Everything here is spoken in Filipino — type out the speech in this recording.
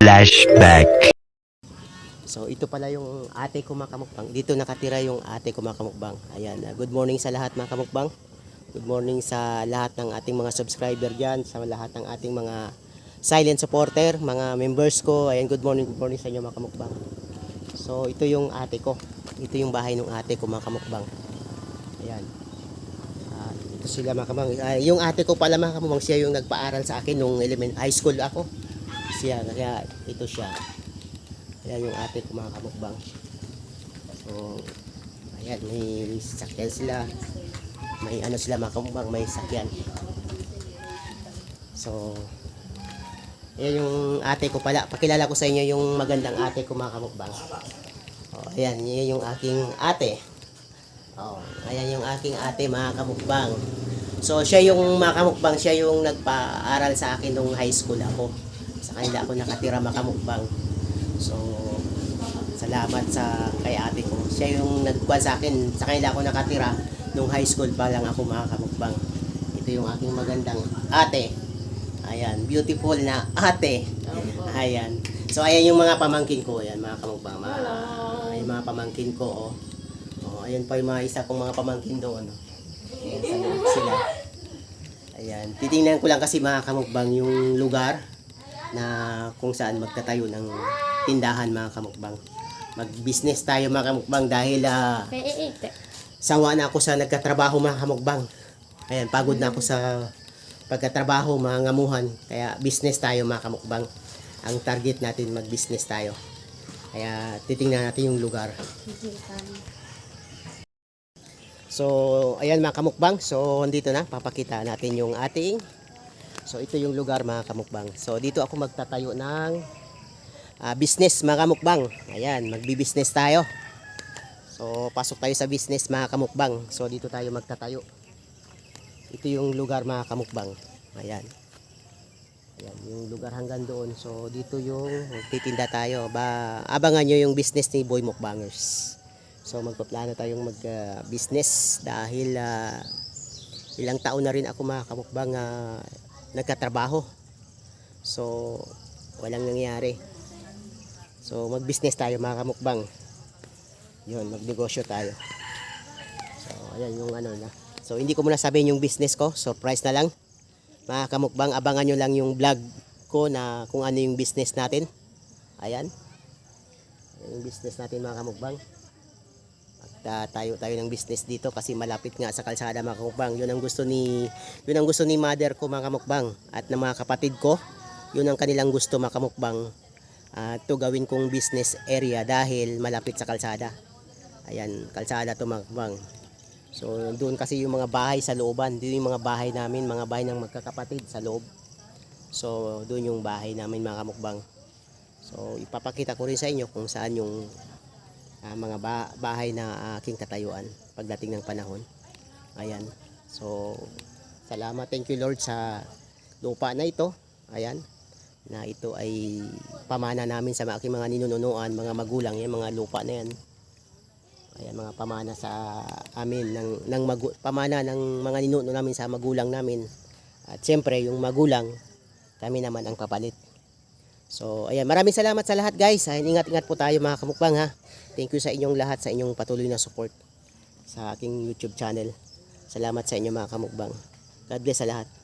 Flashback. So ito pala yung ate ko mga kamukbang. Dito nakatira yung ate ko mga kamukbang. Ayan, ah, good morning sa lahat mga kamukbang. Good morning sa lahat ng ating mga subscriber dyan, sa lahat ng ating mga silent supporter, mga members ko. Ayan, good morning, good morning sa inyo mga kamukbang. So ito yung ate ko. Ito yung bahay ng ate ko mga kamukbang. Ayan. Ah, ito sila mga kamukbang. Ah, yung ate ko pala mga kamukbang, siya yung nagpaaral sa akin nung element high school ako. Siya, kaya ito siya. Ayan yung ate ko mga kamukbang. So, ayan, may sakyan sila. May ano sila mga kamukbang, may sakyan. So, ayan yung ate ko pala. Pakilala ko sa inyo yung magandang ate ko mga kamukbang. Oh, ayan, yun yung aking ate. Oh, ayan yung aking ate mga kamukbang. So, siya yung mga kamukbang, siya yung nagpa-aral sa akin nung high school ako. Sa kanila ako nakatira mga kamukbang. So, salamat sa kay ate ko. Siya yung nagkuha sa akin. Sa kanila ako nakatira nung high school pa lang ako mga kamukbang. Ito yung aking magandang ate. Ayan, beautiful na ate. Ayan. So, ayan yung mga pamangkin ko. Ayan, mga kamukbang. Mga, yung mga pamangkin ko, oh. Oh, ayan pa yung mga isa kong mga pamangkin doon. Oh. Ayan, sila. Ayan. Titingnan ko lang kasi mga kamukbang yung lugar na kung saan magtatayo ng tindahan mga kamukbang. Mag-business tayo mga kamukbang dahil ah, sawa na ako sa nagkatrabaho mga kamukbang. Ayan, pagod na ako sa pagkatrabaho mga ngamuhan. Kaya business tayo mga kamukbang. Ang target natin mag-business tayo. Kaya titingnan natin yung lugar. So, ayan mga kamukbang. So, dito na. Papakita natin yung ating So ito yung lugar mga kamukbang. So dito ako magtatayo ng ah, business mga kamukbang. Ayan, magbi-business tayo. So pasok tayo sa business mga kamukbang. So dito tayo magtatayo. Ito yung lugar mga kamukbang. Ayan. Ayan, yung lugar hanggang doon. So dito yung magtitinda tayo. Ba, abangan nyo yung business ni Boy Mukbangers. So magpaplano tayong mag-business dahil ah, ilang taon na rin ako mga kamukbang ah, nagkatrabaho. So, walang nangyari. So, mag-business tayo mga kamukbang. Yun, magnegosyo tayo. So, ayan yung ano na. So, hindi ko muna sabihin yung business ko. Surprise na lang. Mga kamukbang, abangan nyo lang yung vlog ko na kung ano yung business natin. Ayan. Ayan yung business natin mga kamukbang. At ah, tayo ng business dito kasi malapit nga sa kalsada mga kamukbang. Yun ang gusto ni yun ang gusto ni mother ko mga kamukbang at ng mga kapatid ko. Yun ang kanilang gusto mga kamukbang. Ah, to gawin kong business area dahil malapit sa kalsada. Ayan, kalsada to mga kamukbang. So doon kasi yung mga bahay sa looban, doon yung mga bahay namin, mga bahay ng magkakapatid sa loob. So doon yung bahay namin mga kamukbang. So ipapakita ko rin sa inyo kung saan yung ah, mga ba- bahay na aking katayuan pagdating ng panahon. Ayan. So, salamat. Thank you Lord sa lupa na ito. Ayan. Na ito ay pamana namin sa aking mga ninununuan, mga magulang. Yan, mga lupa na yan. Ayan, mga pamana sa amin. Ng, ng magu- pamana ng mga ninuno namin sa magulang namin. At siyempre, yung magulang, kami naman ang kapalit. So, ayan, maraming salamat sa lahat guys. Ayan, ingat-ingat po tayo mga kamukbang ha. Thank you sa inyong lahat sa inyong patuloy na support sa aking YouTube channel. Salamat sa inyo mga kamukbang. God bless sa lahat.